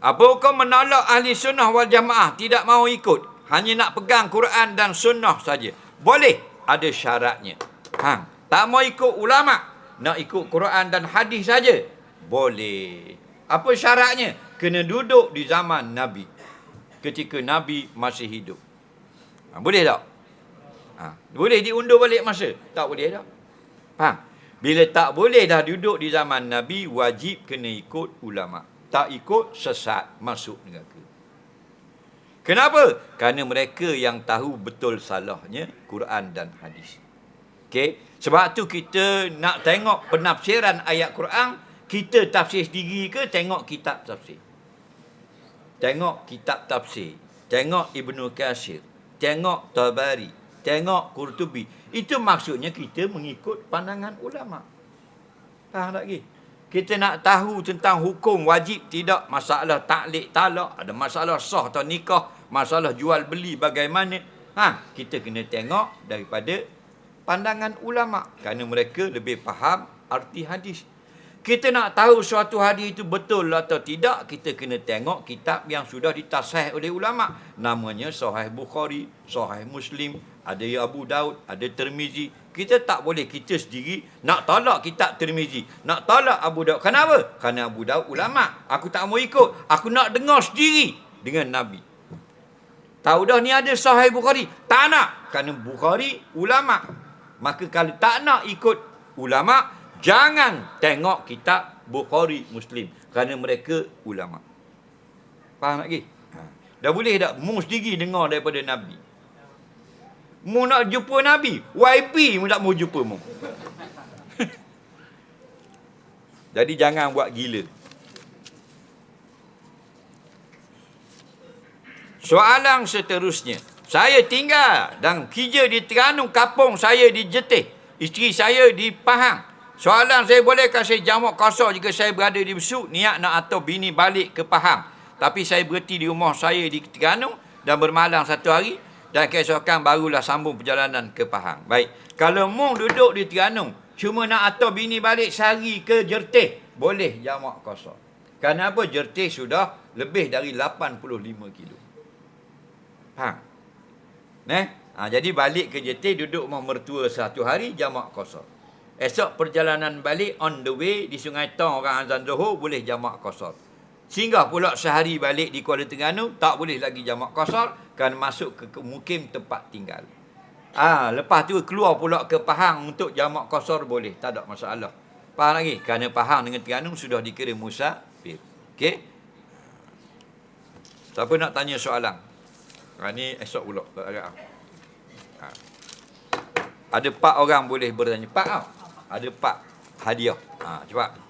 Apa hukum menolak ahli sunnah wal jamaah tidak mahu ikut? Hanya nak pegang Quran dan sunnah saja. Boleh. Ada syaratnya. Hang. Tak mau ikut ulama. Nak ikut Quran dan hadis saja. Boleh. Apa syaratnya? Kena duduk di zaman Nabi. Ketika Nabi masih hidup. Ha, boleh tak? Ha, boleh diundur balik masa? Tak boleh tak? Faham? Bila tak boleh dah duduk di zaman Nabi, wajib kena ikut ulama. Tak ikut, sesat, masuk neraka. Kenapa? Kerana mereka yang tahu betul salahnya Quran dan hadis. Okey, sebab tu kita nak tengok penafsiran ayat Quran, kita tafsir sendiri ke tengok kitab tafsir? Tengok kitab tafsir. Tengok Ibnu Katsir. Tengok Tabari. Tengok Qurtubi. Itu maksudnya kita mengikut pandangan ulama. Faham tak lagi? Kita nak tahu tentang hukum wajib tidak masalah taklik talak, ada masalah sah atau nikah, masalah jual beli bagaimana. Ha, kita kena tengok daripada pandangan ulama kerana mereka lebih faham arti hadis. Kita nak tahu suatu hadis itu betul atau tidak, kita kena tengok kitab yang sudah ditasih oleh ulama. Namanya Sahih Bukhari, Sahih Muslim, ada Abu Daud, ada Tirmizi. Kita tak boleh kita sendiri nak tolak kitab Tirmizi, nak tolak Abu Daud. Kenapa? Kerana Abu Daud ulama. Aku tak mau ikut. Aku nak dengar sendiri dengan Nabi. Tahu dah ni ada Sahih Bukhari. Tak nak. Kerana Bukhari ulama. Maka kalau tak nak ikut ulama, Jangan tengok kitab Bukhari Muslim. Kerana mereka ulama. Faham lagi? Ha. Dah boleh tak? Mu sendiri dengar daripada Nabi. Mu nak jumpa Nabi. YB mu tak mau jumpa mu. Jadi jangan buat gila. Soalan seterusnya. Saya tinggal dan kerja di Terengganu, kapung saya di Jetih. Isteri saya di Pahang. Soalan saya bolehkah saya jamak kosong jika saya berada di Besuk, niat nak atau bini balik ke Pahang. Tapi saya berhenti di rumah saya di Terengganu dan bermalam satu hari dan keesokan barulah sambung perjalanan ke Pahang. Baik, kalau mu duduk di Terengganu, cuma nak atau bini balik sehari ke Jertih, boleh jamak kosong. Kerana apa? Jertih sudah lebih dari 85 kilo. Faham? Nah, Ha, jadi balik ke Jertih, duduk rumah mertua satu hari, jamak kosong. Esok perjalanan balik on the way di Sungai Tong orang azan Zuhur boleh jamak qasar. Sehingga pula sehari balik di Kuala Terengganu tak boleh lagi jamak qasar kan masuk ke, ke mukim tempat tinggal. Ah, ha, lepas tu keluar pula ke Pahang untuk jamak qasar boleh, tak ada masalah. Faham lagi? Kerana Pahang dengan Terengganu sudah dikira musafir. Okey? Siapa nak tanya soalan? Ha, ni esok pula. Tak ada. Ha. Ada empat orang boleh bertanya. Pak, ah ada pak hadiah. Ha, cepat.